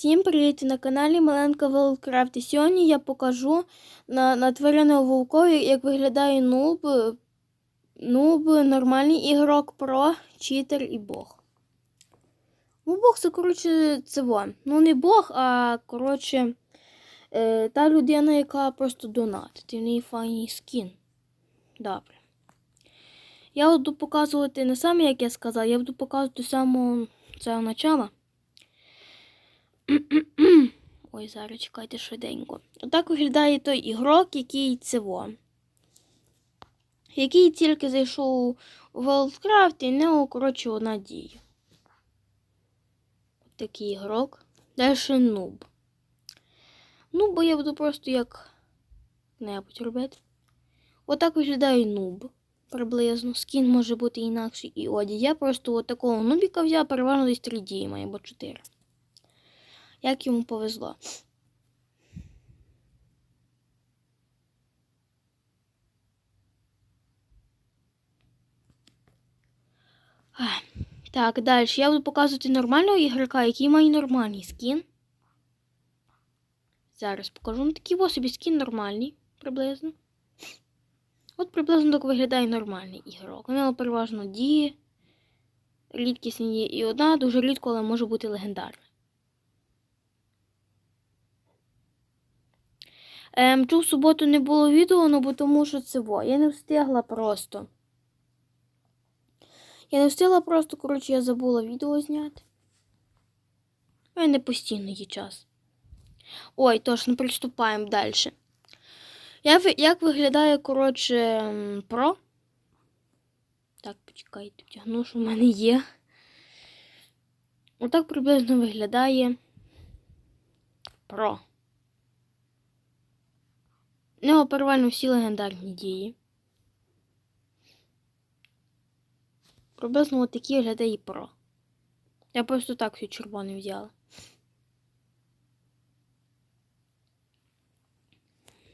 Всім привіт! На каналі Маленька Велкрафт. І сьогодні я покажу на, на тваринного вовкові, як виглядає нуб, нуб, нормальний ігрок, про, читер і бог. Ну, бог це, коротше, це во. Ну, не бог, а коротше, е, та людина, яка просто донатить. В неї файний скін. Добре. Я буду показувати не саме, як я сказав, я буду показувати самого цього начала. Ой, зараз чекайте швиденько. Отак виглядає той ігрок, який цево. Який тільки зайшов у Worldcraft і не коротше, одна дія. Такий ігрок. Далі нуб. Ну, бо я буду просто як небудь робити. Отак виглядає нуб. Приблизно. Скін може бути інакший і одяг. Я просто от такого нубіка взяв, переважно десь 3 дії має, або 4. Як йому повезло. Так, далі. Я буду показувати нормального ігрока, який має нормальний скін. Зараз покажу. Ну, такий собі скін нормальний, приблизно. От приблизно так виглядає нормальний ігрок. У нього переважно дії. Рідкісні є і одна, дуже рідко, але може бути легендарна. Ем, в суботу не було відео, ну бо тому що це во. Я не встигла просто. Я не встигла просто, коротше, я забула відео зняти. У мене постійно є час. Ой, точно, приступаємо далі. Я, як виглядає, коротше, про? Так, почекайте, втягну, що в мене є. Отак приблизно виглядає про. У нього перевально всі легендарні дії. Приблизно такі виглядає і про. Я просто так все червоне взяла.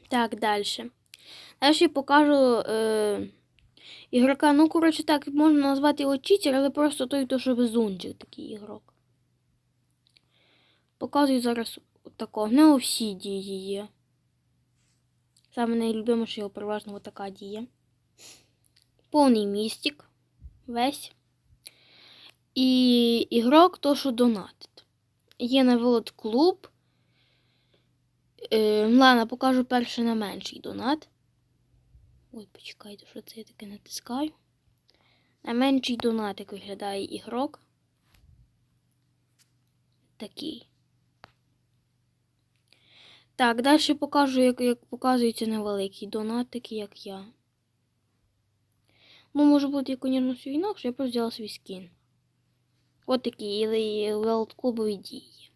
Так, далі. Далі я покажу е, ігрока. Ну, коротше, так, можна назвати його читер, але просто той, хто що везунчик такий ігрок. Показую зараз такого. В нього всі дії є. Саме найлюбиміше його переважно отака дія. Повний містик. Весь. І ігрок то, що донатить. Є навелот клуб. Е, ладно, покажу перше на менший донат. Ой, почекайте, що це я таке натискаю. На менший донат, як виглядає ігрок. Такий. Так, далі покажу, як, як показується невеликий донат, такий, як я. Ну, може бути, звісно, все інакше, я просто взяла свій скін. От такі велд-клубові дії.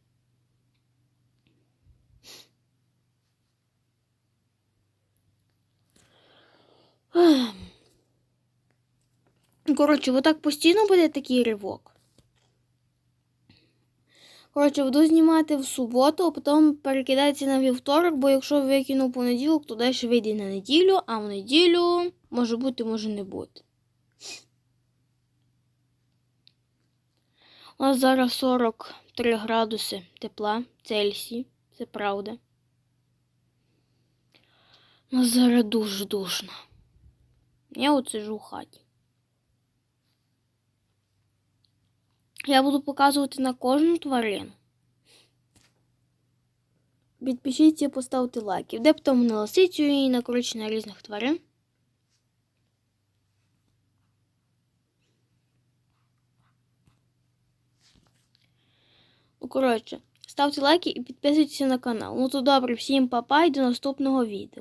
Коротше, отак постійно буде такий ривок. Коротше, буду знімати в суботу, а потім перекидається на вівторок, бо якщо викину понеділок, то далі вийде на неділю, а в неділю може бути, може не бути. У нас зараз 43 градуси тепла Цельсії, це правда. У нас зараз дуже душно. Я от сижу в хаті. Я буду показувати на кожну тварину. Підпишіться, поставте лайки. Де потім на лисицю і на коротше на різних тварин. Ну, коротше, ставте лайки і підписуйтесь на канал. Ну то добре, всім па-па і до наступного відео.